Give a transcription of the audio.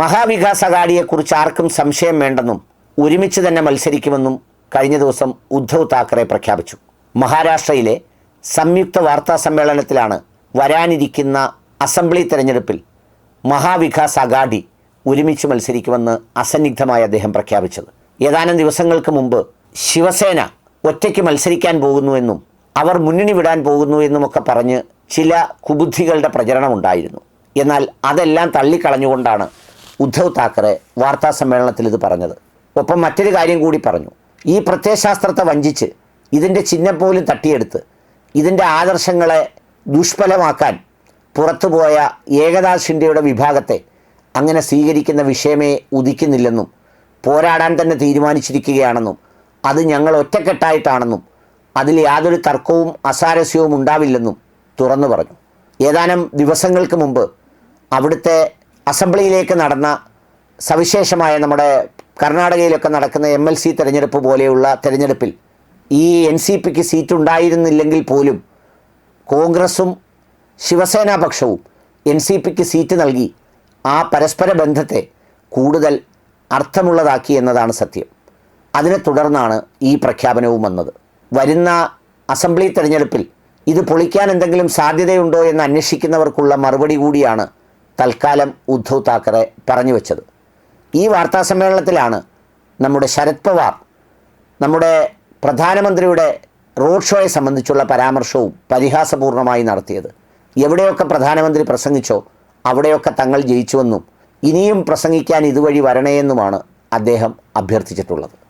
മഹാവികാസ് അഘാഡിയെക്കുറിച്ച് ആർക്കും സംശയം വേണ്ടെന്നും ഒരുമിച്ച് തന്നെ മത്സരിക്കുമെന്നും കഴിഞ്ഞ ദിവസം ഉദ്ധവ് താക്കറെ പ്രഖ്യാപിച്ചു. മഹാരാഷ്ട്രയിലെ സംയുക്ത വാർത്താ സമ്മേളനത്തിലാണ് വരാനിരിക്കുന്ന അസംബ്ലി തെരഞ്ഞെടുപ്പിൽ മഹാവികാസ് അഘാഡി ഒരുമിച്ച് മത്സരിക്കുമെന്ന് അസന്നിഗ്ധമായി അദ്ദേഹം പ്രഖ്യാപിച്ചത്. ഏതാനും ദിവസങ്ങൾക്ക് മുമ്പ് ശിവസേന ഒറ്റയ്ക്ക് മത്സരിക്കാൻ പോകുന്നുവെന്നും അവർ മുന്നണി വിടാൻ പോകുന്നു എന്നുമൊക്കെ പറഞ്ഞ് ചില കുബുദ്ധികളുടെ പ്രചരണമുണ്ടായിരുന്നു. എന്നാൽ അതെല്ലാം തള്ളിക്കളഞ്ഞുകൊണ്ടാണ് ഉദ്ധവ് താക്കറെ വാർത്താ സമ്മേളനത്തിൽ ഇത് പറഞ്ഞത്. ഒപ്പം മറ്റൊരു കാര്യം കൂടി പറഞ്ഞു. ഈ പ്രത്യയശാസ്ത്രത്തെ വഞ്ചിച്ച് ഇതിന്റെ ചിഹ്നം പോലും തട്ടിയെടുത്ത് ഇതിന്റെ ആദർശങ്ങളെ ദുഷ്ഫലമാക്കാൻ പുറത്തുപോയ ഏകനാഥ് ഷിൻഡയുടെ വിഭാഗത്തെ അങ്ങനെ സ്വീകരിക്കുന്ന വിഷയമേ ഉദിക്കുന്നില്ലെന്നും പോരാടാൻ തന്നെ തീരുമാനിച്ചിരിക്കുകയാണെന്നും അത് ഞങ്ങൾ ഒറ്റക്കെട്ടായിട്ടാണെന്നും അതിൽ യാതൊരു തർക്കവും അസാരസ്യവും ഉണ്ടാവില്ലെന്നും തുറന്നു പറഞ്ഞു. ഏതാനും ദിവസങ്ങൾക്ക് മുമ്പ് അവിടുത്തെ അസംബ്ലിയിലേക്ക് നടന്ന സവിശേഷമായ നമ്മുടെ കർണാടകയിലൊക്കെ നടക്കുന്ന എം എൽ സി തെരഞ്ഞെടുപ്പ് പോലെയുള്ള തെരഞ്ഞെടുപ്പിൽ ഈ എൻ സി പിക്ക് സീറ്റ് ഉണ്ടായിരുന്നില്ലെങ്കിൽ പോലും കോൺഗ്രസും ശിവസേനാ പക്ഷവും എൻ സി പിക്ക് സീറ്റ് നൽകി ആ പരസ്പര ബന്ധത്തെ കൂടുതൽ അർത്ഥമുള്ളതാക്കി എന്നതാണ് സത്യം. അതിനെ തുടർന്നാണ് ഈ പ്രഖ്യാപനവും വന്നത്. വരുന്ന അസംബ്ലി തെരഞ്ഞെടുപ്പിൽ ഇത് പൊളിക്കാൻ എന്തെങ്കിലും സാധ്യതയുണ്ടോ എന്ന് അന്വേഷിക്കുന്നവർക്കുള്ള മറുപടി കൂടിയാണ് തൽക്കാലം ഉദ്ധവ് താക്കറെ പറഞ്ഞു വെച്ചത്. ഈ വാർത്താ സമ്മേളനത്തിലാണ് നമ്മുടെ ശരത് പവാർ നമ്മുടെ പ്രധാനമന്ത്രിയുടെ റോഡ് ഷോയെ സംബന്ധിച്ചുള്ള പരാമർശവും പരിഹാസപൂർണമായി നടത്തിയത്. എവിടെയൊക്കെ പ്രധാനമന്ത്രി പ്രസംഗിച്ചോ അവിടെയൊക്കെ തങ്ങൾ ജയിച്ചുവെന്നും ഇനിയും പ്രസംഗിക്കാൻ ഇതുവഴി വരണേയെന്നുമാണ് അദ്ദേഹം അഭ്യർത്ഥിച്ചിട്ടുള്ളത്.